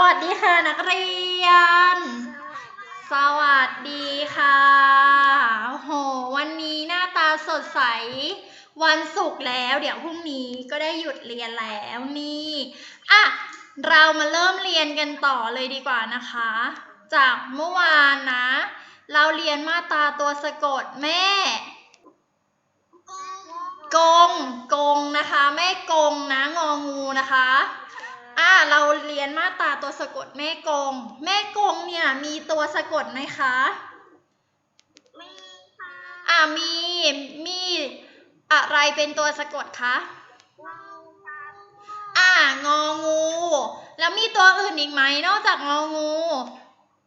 วัสดีค่ะนักเรียน สวัสดีค่ะโห วันนี้หน้าตาสดใส วันศุกร์แล้ว เดี๋ยวพรุ่งนี้ก็ได้หยุดเรียนแล้วนี่อะเรามาเริ่มเรียนกันต่อเลยดีกว่านะคะ จากเมื่อวานนะ เราเรียนมาตาตัวสะกดแม่กงกงนะคะ แม่กงนะงองูนะคะ อ่าเราเรียนมาตราตัวสะกดแม่กง แม่กงเนี่ยมีตัวสะกดไหมคะมีค่ะอ่ามีมีอะไรเป็นตัวสะกดคะเราตามอ่างองู แล้วมีตัวอื่นอีกไหมนอกจากงองู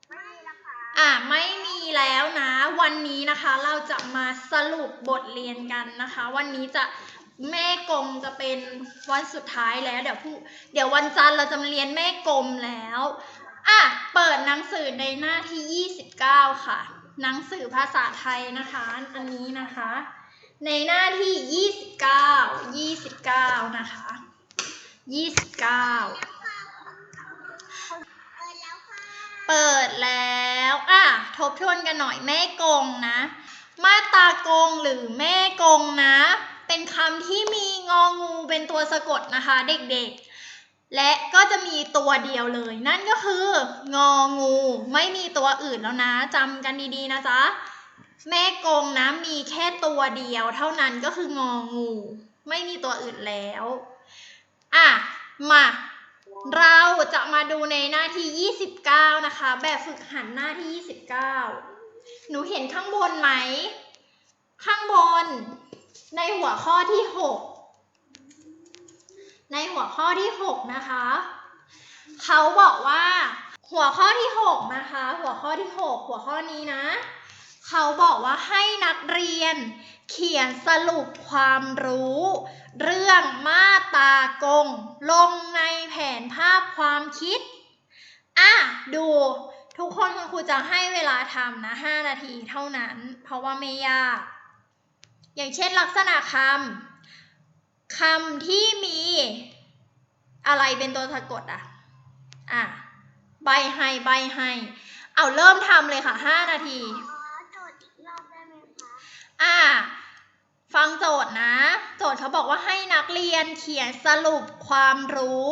ไม่ละค่ะอ่าไม่มีแล้วนะ วันนี้นะคะเราจะมาสรุปบทเรียนกันนะคะ วันนี้จะ แม่กลมจะเป็นวันสุดท้ายแล้ว เดี๋ยวผู้เดี๋ยววันจันทร์เราจะมาเรียนแม่กลมแล้วอะเปิดหนังสือในหน้าที่ 29 ค่ะ หนังสือภาษาไทยนะคะอันนี้นะคะ ในหน้าที่ 29 29 นะคะ 29เปิดแล้วค่ะเปิดแล้วอะทบทวนกันหน่อยแม่กงนะ มาตากงหรือแม่กงนะ เป็นคำที่มีงองูเป็นตัวสะกดนะคะเด็กๆ และก็จะมีตัวเดียวเลย นั่นก็คืององูไม่มีตัวอื่นแล้วนะจำกันดีๆนะจ๊ะแม่กงนะมีแค่ตัวเดียว เท่านั้นก็คืององู ไม่มีตัวอื่นแล้วอะมาเราจะมาดูในหน้าที่ 29 นะคะ แบบฝึกหัดหน้าที่ 29 หนูเห็นข้างบนไหม ข้างบน ในหัวข้อที่ 6 ในหัวข้อที่ 6 นะคะ เขาบอกว่าหัวข้อที่ 6 นะคะ หัวข้อที่ 6 หัวข้อนี้นะ เขาบอกว่าให้นักเรียนเขียนสรุปความรู้ เรื่องมาตากง ลงในแผนภาพความคิด อะ ดูทุกคนคุณครูจะให้เวลาทำนะ 5 นาทีเท่านั้น เพราะว่าไม่ยาก อย่างเช่นลักษณะคำคำที่มีอะไรเป็นตัวสะกดอะ อะ ใบให้ใบให้ เอาเริ่มทำเลยค่ะ 5 นาทีขอโจทย์อีกรอบได้ไหมคะอ่าฟังโจทย์นะ โจทย์เขาบอกว่าให้นักเรียนเขียนสรุปความรู้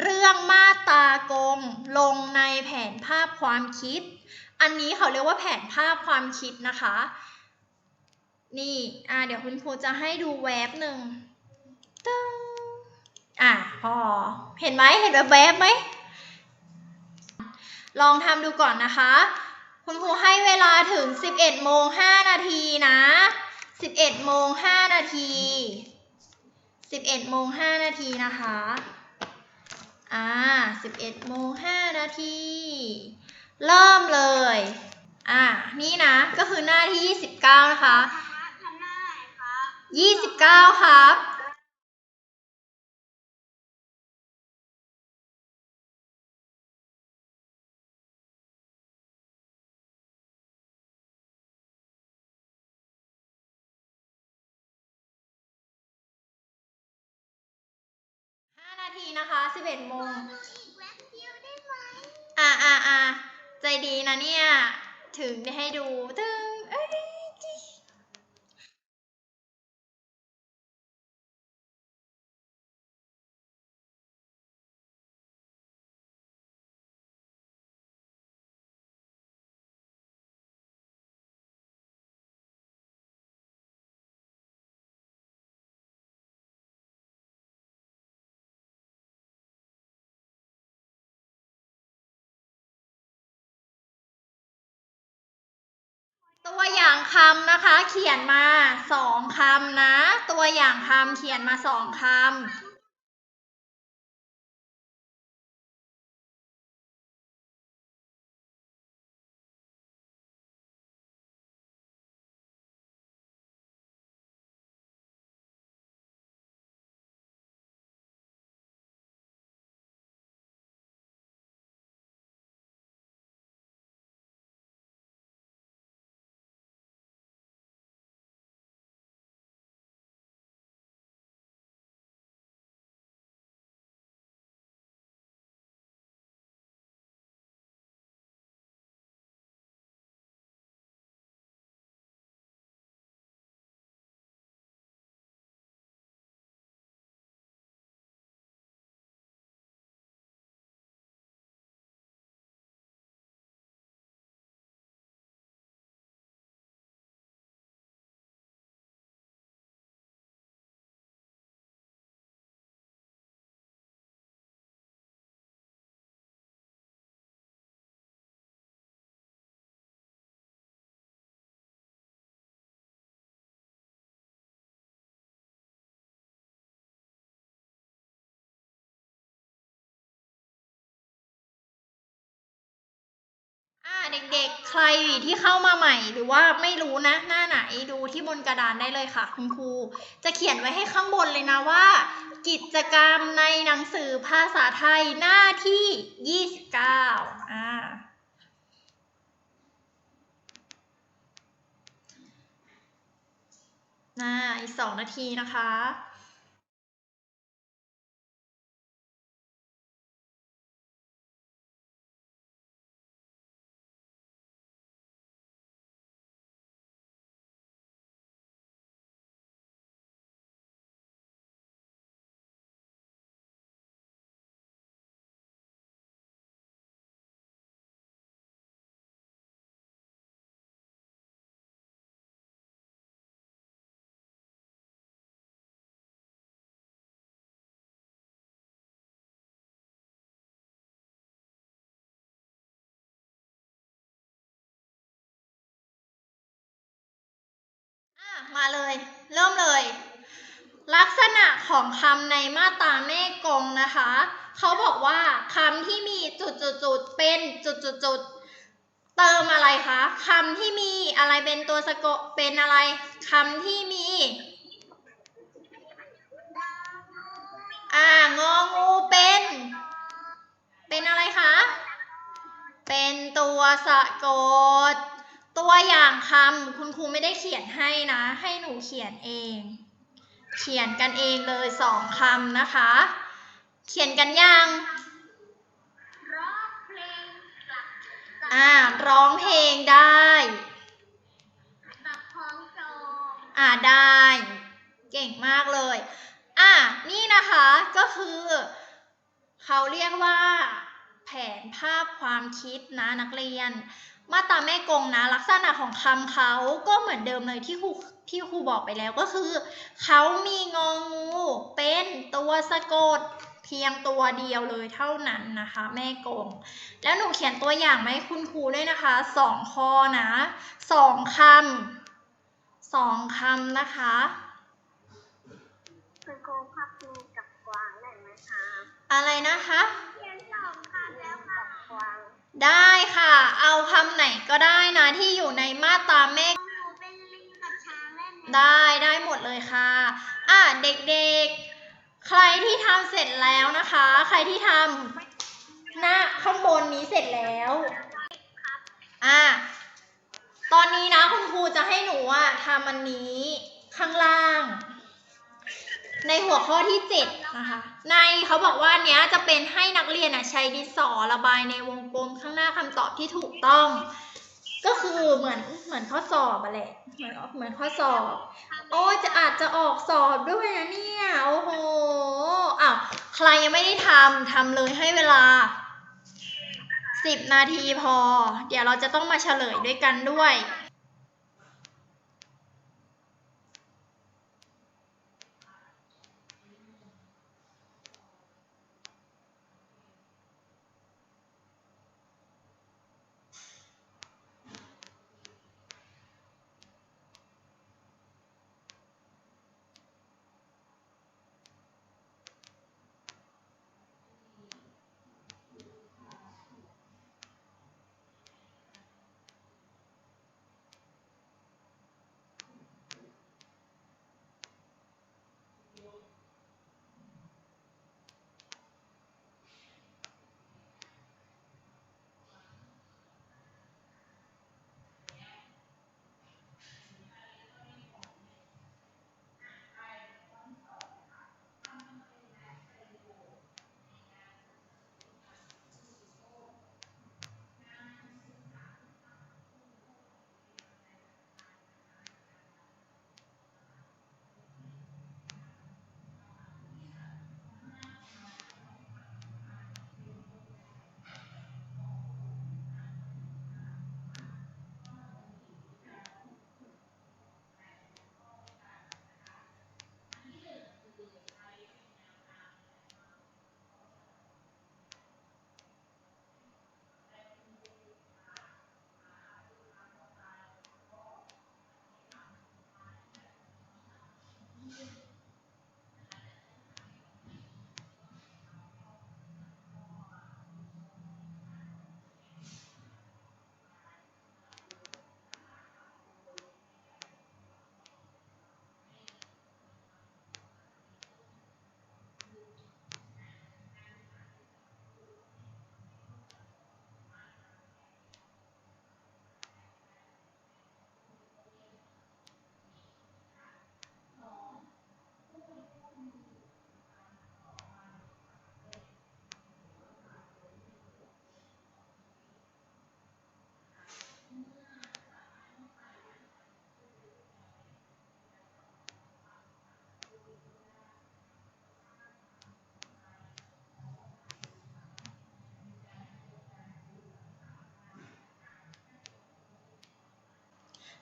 เรื่องมาตรากงลงในแผนภาพความคิด อันนี้เขาเรียกว่าแผนภาพความคิดนะคะ นี่ อ่า เดี๋ยวคุณครูจะให้ดูแวบหนึ่งตึ้งอะ พอ เห็นไหม เห็นแบบแวบๆไหม ลองทำดูก่อนนะคะ คุณครูให้เวลาถึง 11โมง5นาทีนะ 11โมง5นาที 11โมง5นาทีนะคะ อ่า 11โมง5นาที เริ่มเลย อ่า นี่นะ ก็คือหน้าที่ 29 นะคะทำหน้าไหน คะ29ครับ5นาทีนะคะ11โมงดูอีกแวบเดียวได้ไหมอ่าอ่าอ่าใจดีนะเนี่ย ถึงได้ให้ดูตึง คำนะคะ เขียนมาสองคำนะ ตัวอย่างคำเขียนมาสองคำ เด็กๆ ใครที่เข้ามาใหม่ หรือว่าไม่รู้นะ หน้าไหนดูที่บนกระดานได้เลยค่ะ คุณครู จะเขียนไว้ให้ข้างบนเลยนะว่า กิจกรรมในหนังสือภาษาไทยหน้าที่ 29อ่าน่าอีกสองนาทีนะคะ มาเลย เริ่มเลย ลักษณะของคำในมาตราแม่กงนะคะ เขาบอกว่าคำที่มีจุดจุดจุดเป็นจุดจุดจุดเติมอะไรคะคำที่มีอะไรเป็นตัวสะกดเป็นอะไรคำที่มีอ่างองูเป็น เป็นอะไรคะ เป็นตัวสะกด ตัวอย่างคำคุณครูไม่ได้เขียนให้นะ ให้หนูเขียนเอง เขียนกันเองเลยสองคำนะคะ เขียนกันยังร้องเพลงกลับอ่าร้องเพลงได้กับของโจงอ่าได้ เก่งมากเลย อะนี่นะคะก็คือ เขาเรียกว่า แผนภาพความคิดนะนักเรียน มาตราแม่กงนะ ลักษณะของคำเขาก็เหมือนเดิมเลยที่ครูที่ครูบอกไปแล้วก็คือ เขามีงองู เป็นตัวสะกดเพียงตัวเดียวเลยเท่านั้นนะคะ แม่กง แล้วหนูเขียนตัวอย่างมาให้คุณครูด้วยนะคะสองข้อนะสองคำสองคำนะคะคุณครูพับมีกับกวางได้ไหมคะอะไรนะคะ ได้ค่ะ เอาคำไหนก็ได้นะที่อยู่ในมาตราแม่ หนูเป็นลิงกับช้างได้ไหมได้ได้หมดเลยค่ะ อะเด็กๆ ใครที่ทำเสร็จแล้วนะคะ ใครที่ทำหน้าข้างบนนี้เสร็จแล้ว อะ ตอนนี้นะคุณครูจะให้หนูอะทำอันนี้ข้างล่าง ในหัวข้อที่7นะคะในเขาบอกว่าอันเนี้ยจะเป็นให้นักเรียนอะใช้ดินสอระบายในวงกลมข้างหน้าคำตอบที่ถูกต้อง ก็คือเหมือนเหมือนข้อสอบอะแหละเหมือนเหมือนข้อสอบ โอ้ยจะอาจจะออกสอบด้วยนะเนี่ยโอ้โหอ้าวใครยังไม่ได้ทำทำเลยให้เวลา 10 นาทีพอ เดี๋ยวเราจะต้องมาเฉลยด้วยกันด้วย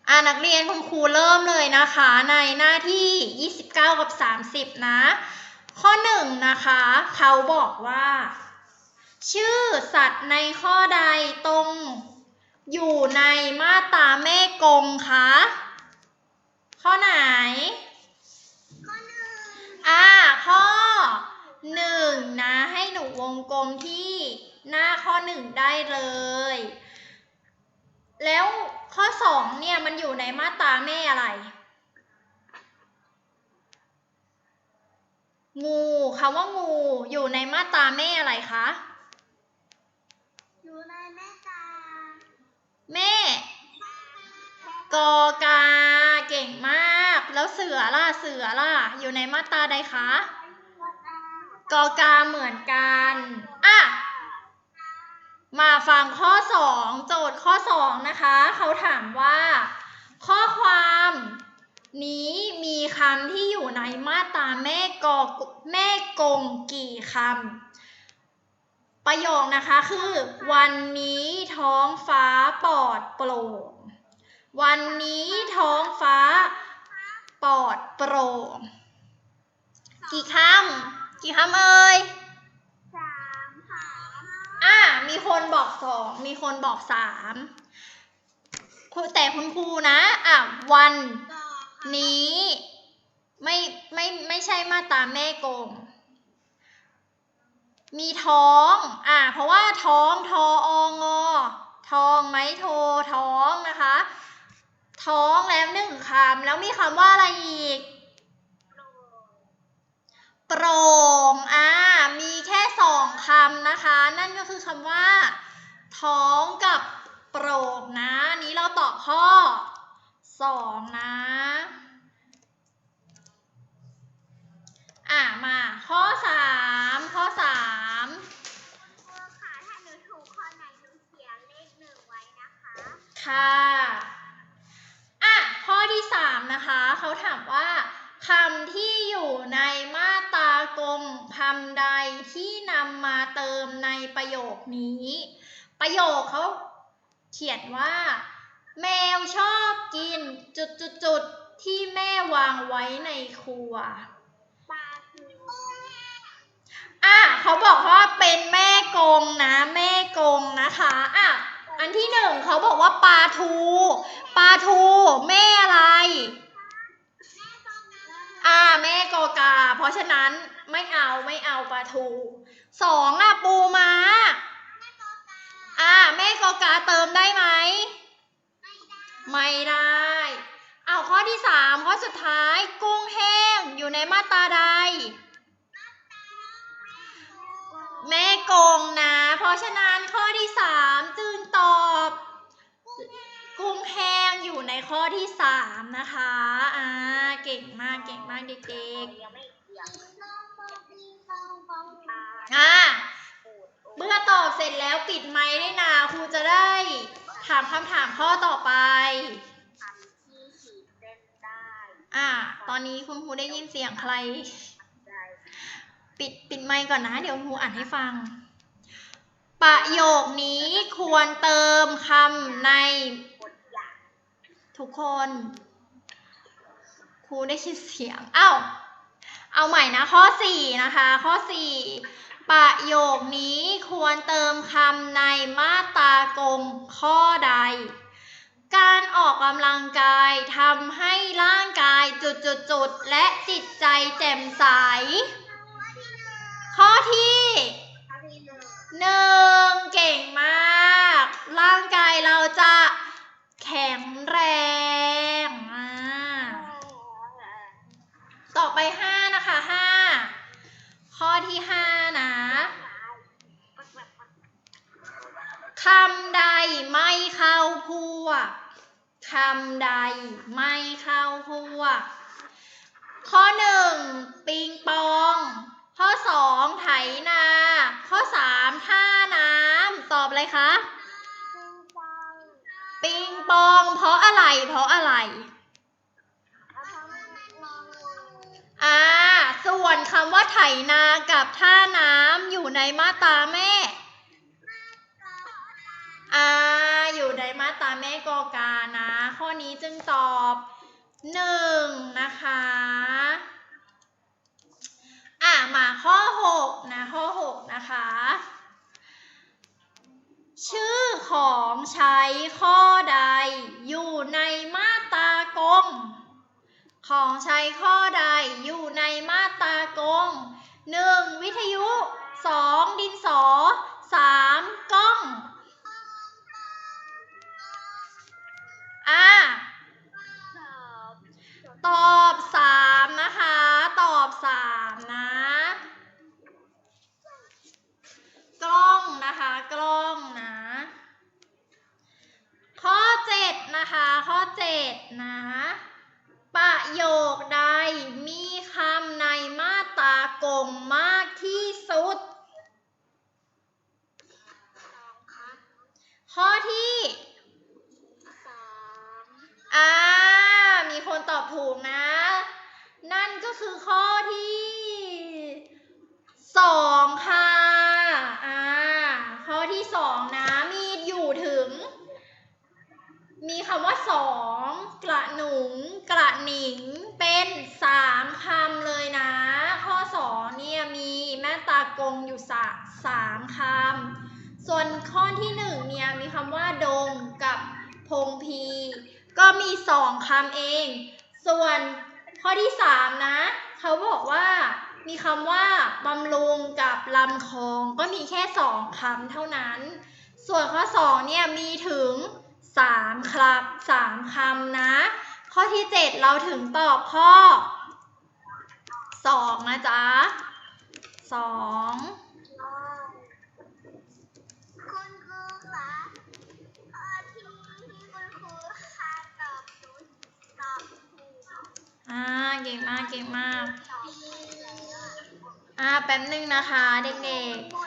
อ่านักเรียนคุณครูเริ่มเลยนะคะ ในหน้าที่ 29 กับ 30 นะ ข้อหนึ่งนะคะ เขาบอกว่า ชื่อสัตว์ในข้อใดตรง อยู่ในมาตราแม่กงคะข้อไหน ข้อหนึ่งอ่าข้อหนึ่งนะให้หนูวงกลมที่หน้าข้อหนึ่งได้เลย แล้ว ข้อสองเนี่ยมันอยู่ในมาตราแม่อะไร งูคำว่างูอยู่ในมาตราแม่อะไรคะอยู่ในแม่ตาแม่กอกาเก่งมาก แล้วเสือล่ะเสือล่ะอยู่ในมาตราใดคะกอกาเหมือนกัน อะ มาฟังข้อ 2 โจทย์ข้อ 2 นะคะ เขาถามว่า ข้อความนี้มีคำที่อยู่ในมาตราแม่กอแม่กงกี่คำประโยคนะคะคือ วันนี้ท้องฟ้าปลอดโปร่งวันนี้ท้องฟ้าปลอดโปร่งกี่คำกี่คำเอ่ย อะมีคนบอกสอง มีคนบอกสามครูแต่คุณครูนะอะวันต่อนี้ไม่ไม่ไม่ใช่มาตราแม่กง มีท้อง อะเพราะว่าท้องทอองอทองไม้โทท้องนะคะ ท้องแล้วหนึ่งคำแล้วมีคำว่าอะไรอีก โปร่งอ่ามีแค่สองคำนะคะ นั่นก็คือคำว่า ท้องกับโปร่งนะนี้เราตอบข้อสองนะอ่ามาข้อสามข้อสามครูค่ะถ้าหนูถูกข้อไหนหนูเขียนเลขหนึ่งไว้นะคะค่ะ อะ ข้อที่สามนะคะ เขาถามว่า คำที่อยู่ในมาตรากงคำใดที่นำมาเติมในประโยคนี้ ประโยคเขาเขียนว่า แมวชอบกินจุดจุดจุดๆที่แม่วางไว้ในครัวปลาคืออะเขาบอกว่าเป็นแม่กงนะ แม่กงนะคะอะอันที่หนึ่งเขาบอกว่าปลาทู ปลาทูแม่อะไร อ่าแม่กอกา เพราะฉะนั้นไม่เอาไม่เอาปลาทูสองอะปูม้าอ่าแม่กอกาเติมได้ไหมไม่ได้ เอาข้อที่สามข้อสุดท้ายกุ้งแห้งอยู่ในมาตราใด แม่กงนะ เพราะฉะนั้นข้อที่สามจึงตอบ ข้อที่สามนะคะ อ่า เก่งมาก เก่งมากเด็กๆ อ่า เมื่อตอบเสร็จแล้วปิดไมค์ด้วยนะครูจะได้ถามคำถามข้อต่อไป อ่า ตอนนี้คุณครูได้ยินเสียงใคร ปิดปิดไมค์ก่อนนะ เดี๋ยวครูอ่านให้ฟัง ประโยคนี้ควรเติมคำใน ทุกคน ครูได้ยินเสียงเอ้าเอาใหม่นะ ข้อ4นะคะ ข้อ4ประโยคนี้ควรเติมคำในมาตรากงข้อใด การออกกำลังกายทำให้ร่างกายจุดๆๆและจิตใจแจ่มใส ข้อที่หนึ่ง หนึ่งเก่งมาก ร่างกายเราจะแข็งแรงอ่าต่อไปห้านะคะห้าข้อที่ห้านะ คำใดไม่เข้าพ วกคำใดไม่เข้าพวก ข้อหนึ่งปิงปอง ข้อสองไถนา ข้อสามท่าน้ำตอบเลยคะ ปิงปอง เพราะอะไร เพราะอะไรอ่าส่วนคำว่าไถนากับท่าน้ำอยู่ในมาตราแม่ อ่าอยู่ในมาตาแม่กอกานะ ข้อนี้จึงตอบหนึ่งนะคะอะมาข้อ6นะข้อ6นะคะ ชื่อของใช้ข้อใด อยู่ในมาตรากง ของใช้ข้อใดอยู่ในมาตรากง 1. วิทยุ 2. ดินสอ ถูกนะ นั่นก็คือข้อที่สองค่ะอ่าข้อที่สองนะ มีอยู่ถึง มีคำว่าสองกระหนุงกระหนิงเป็นสามคำเลยนะ ข้อสองเนี่ยมีแม่ตากงอยู่สาสามคำ ส่วนข้อที่หนึ่งเนี่ยมีคำว่าดงกับพงพีก็มีสองคำเอง ส่วนข้อที่สามนะ เขาบอกว่ามีคำว่าบำรุงกับลำคลองก็มีแค่สองคำเท่านั้น ส่วนข้อสองเนี่ยมีถึงสามครับสามคำนะ ข้อที่เจ็ดเราถึงตอบข้อสองนะจ๊ะสอง เก่งมากเก่งมาก อ่าแป๊บนึงนะคะ เด็กเองๆ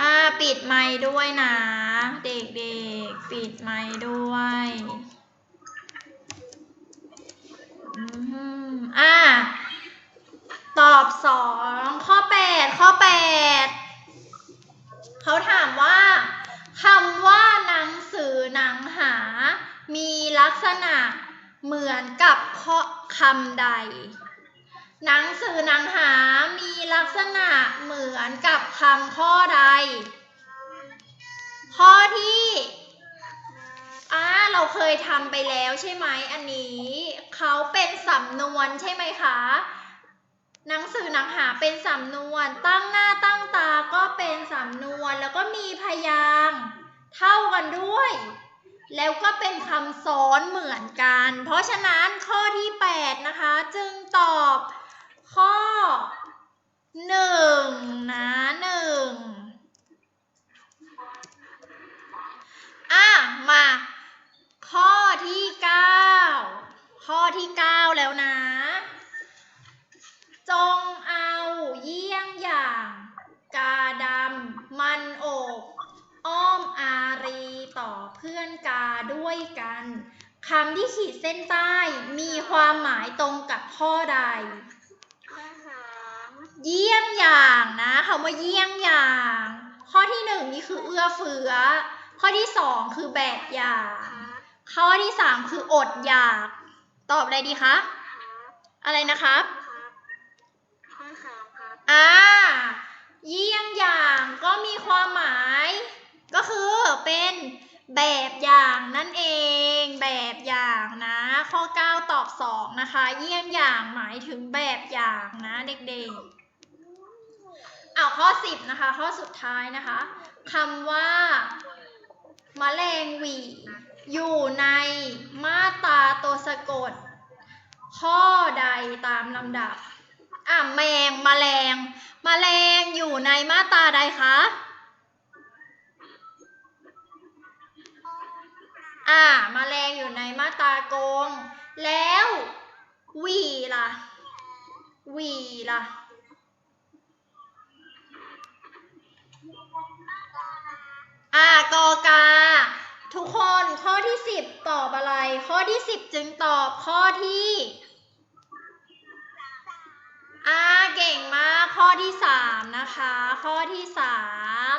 อ่าปิดไมค์ด้วยนะ เด็กๆ ปิดไมค์ด้วยอืมอ่าตอบสองข้อแปดข้อแปดเขาถาม ลักษณะเหมือนกับข้อคำใด หนังสือหนังหามีลักษณะเหมือนกับคำข้อใด ข้อที่อ่าเราเคยทำไปแล้วใช่ไหมอันนี้ เขาเป็นสำนวนใช่ไหมคะ หนังสือหนังหาเป็นสำนวน ตั้งหน้าตั้งตาก็เป็นสำนวน แล้วก็มีพยางเท่ากันด้วย แล้วก็เป็นคำซ้อนเหมือนกัน เพราะฉะนั้นข้อที่ 8 นะคะ จึงตอบข้อ 1 นะหนึ่งอะ มา ข้อที่ 9 ข้อที่ 9 แล้วนะ จงเอาเยี่ยงอย่าง กาดำมันโอบ อ้อมอารีต่อเพื่อนกาด้วยกันคำที่ขีดเส้นใต้มีความหมายตรงกับข้อใดข้อสองเยี่ยงอย่างนะคำว่าเยี่ยงอย่าง ข้อที่หนึ่งนี่คือเอื้อเฟื้อ ข้อที่สองคือแบบอย่างครับข้อที่สามคืออดอยาก ตอบอะไรดีคะครับอะไรนะครับครับข้อสองครับอ่า เยี่ยงอย่างก็มีความหมาย ก็คือเป็นแบบอย่างนั่นเอง แบบอย่างนะ ข้อ 9 ตอบ 2 นะคะ เยี่ยงอย่างหมายถึงแบบอย่างนะเด็กๆเอาข้อ 10 นะคะ ข้อสุดท้ายนะคะคำว่ามแมลงหวี อยู่ในมาตราตัวสะกด ข้อใดตามลำดับอะแมงมแมลงมแมลงอยู่ในมาตราใดคะ อะมแมลงอยู่ในมาตากง แล้ววีล่ะวีล่ะอะกอกา ทุกคนข้อที่10ตอบอะไร ข้อที่10จึงตอบข้อที่อ่าเก่งมากข้อที่สามนะคะ ข้อที่สาม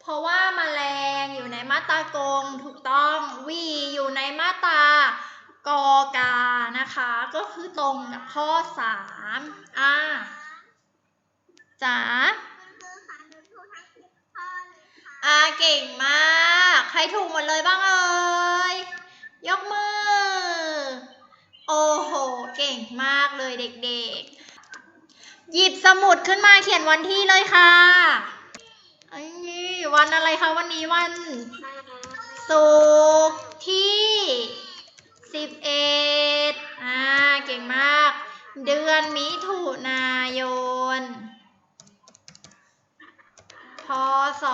เพราะว่าแมลงอยู่ในมาตรากงถูกต้องวีอยู่ในมาตรากอกานะคะ ก็คือตรงกับข้อสามอ่าจ๋าคุณครูคะหนูถูกทั้งสิบข้อเลยค่ะอ่าเก่งมาก ใครถูกหมดเลยบ้างเอ่ยยกมือ โอ้โห เก่งมากเลยเด็กๆ หยิบสมุดขึ้นมาเขียนวันที่เลยค่ะ ไอ้นี่วันอะไรคะวันนี้วันศุกร์ที่สิบเอ็ดอ่าเก่งมาก เดือนมิถุนายน พศ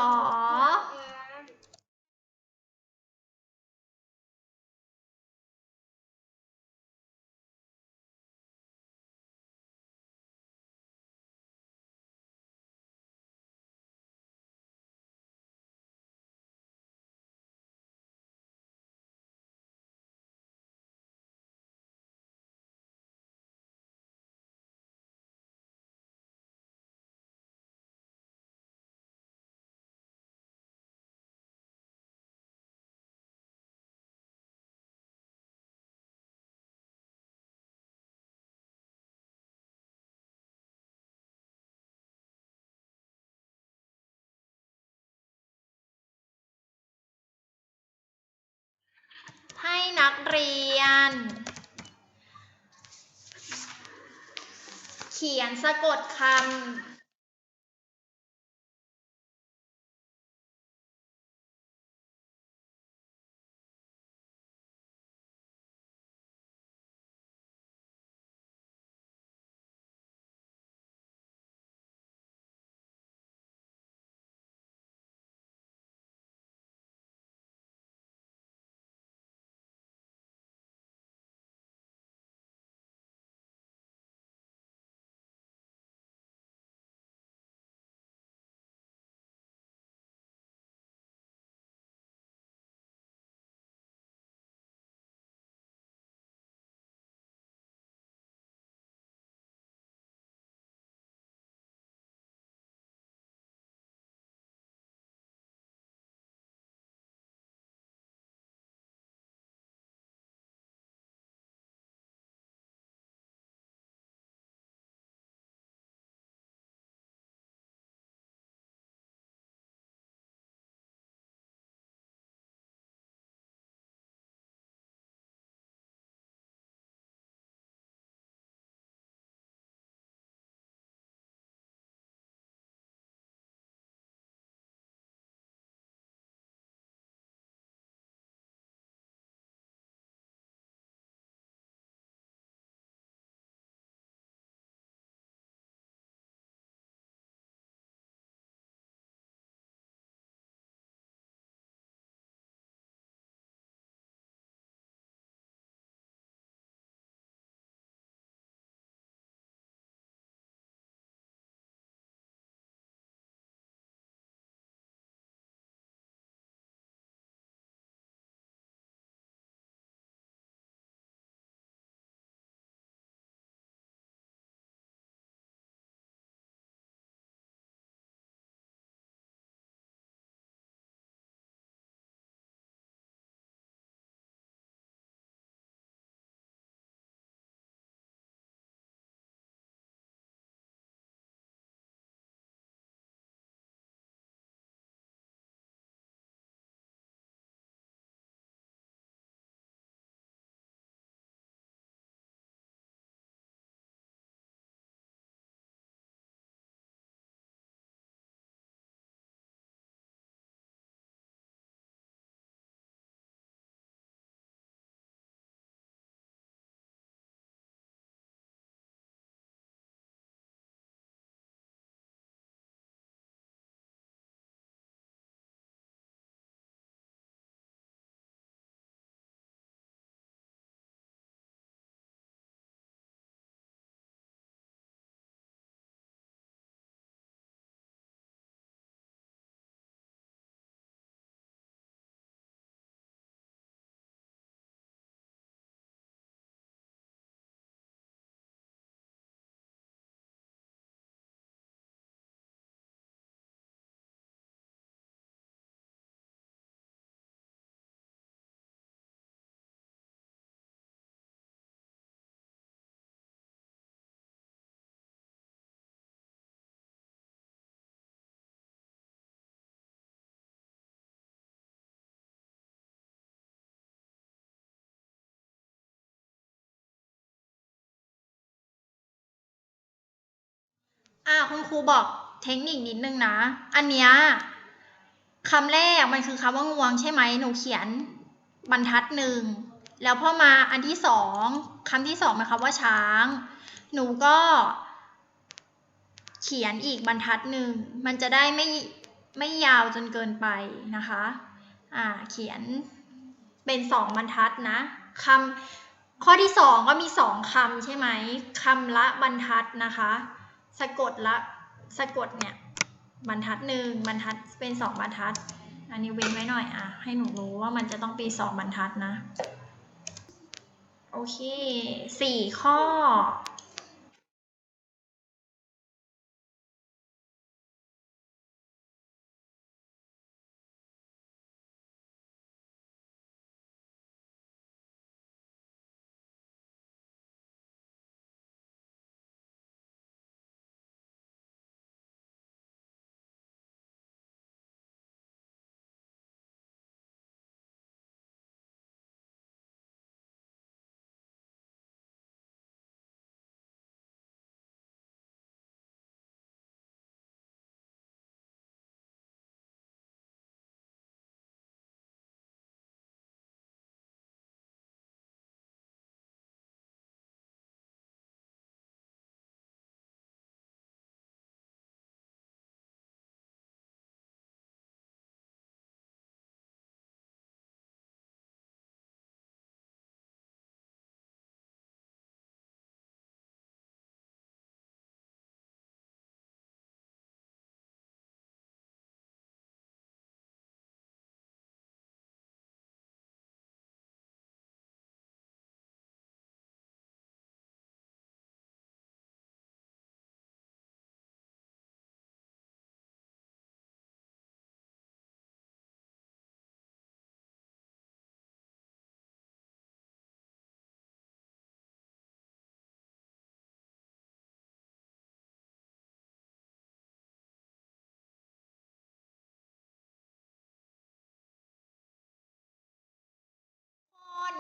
นักเรียน เขียนสะกดคำ อ่าคุณครูบอกเทคนิคนิดนึงนะ อันเนี้ยคำแรกมันคือคำว่างวงใช่ไหมหนูเขียนบรรทัดหนึ่งแล้วพอมาอันที่สองคำที่สองมายความว่าช้าง หนูก็ เขียนอีกบรรทัดหนึ่งมันจะได้ไม่ไม่ยาวจนเกินไปนะคะอ่าเขียนเป็นสองบรรทัดนะคำข้อที่สองก็มีสองคำใช่ไหมคำละบรรทัดนะคะ สะกดละสะกดเนี่ยบรรทัดหนึ่งบรรทัดเป็นสองบรรทัด อันนี้เว้นไว้หน่อยอะให้หนูรู้ว่ามันจะต้องเป็นสองบรรทัดนะ โอเคสี่ข้อ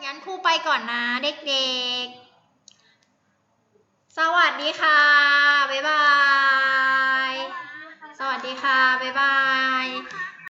งั้นครูไปก่อนนะเด็กๆ สวัสดีค่ะ บ๊ายบาย สวัสดีค่ะ บ๊ายบาย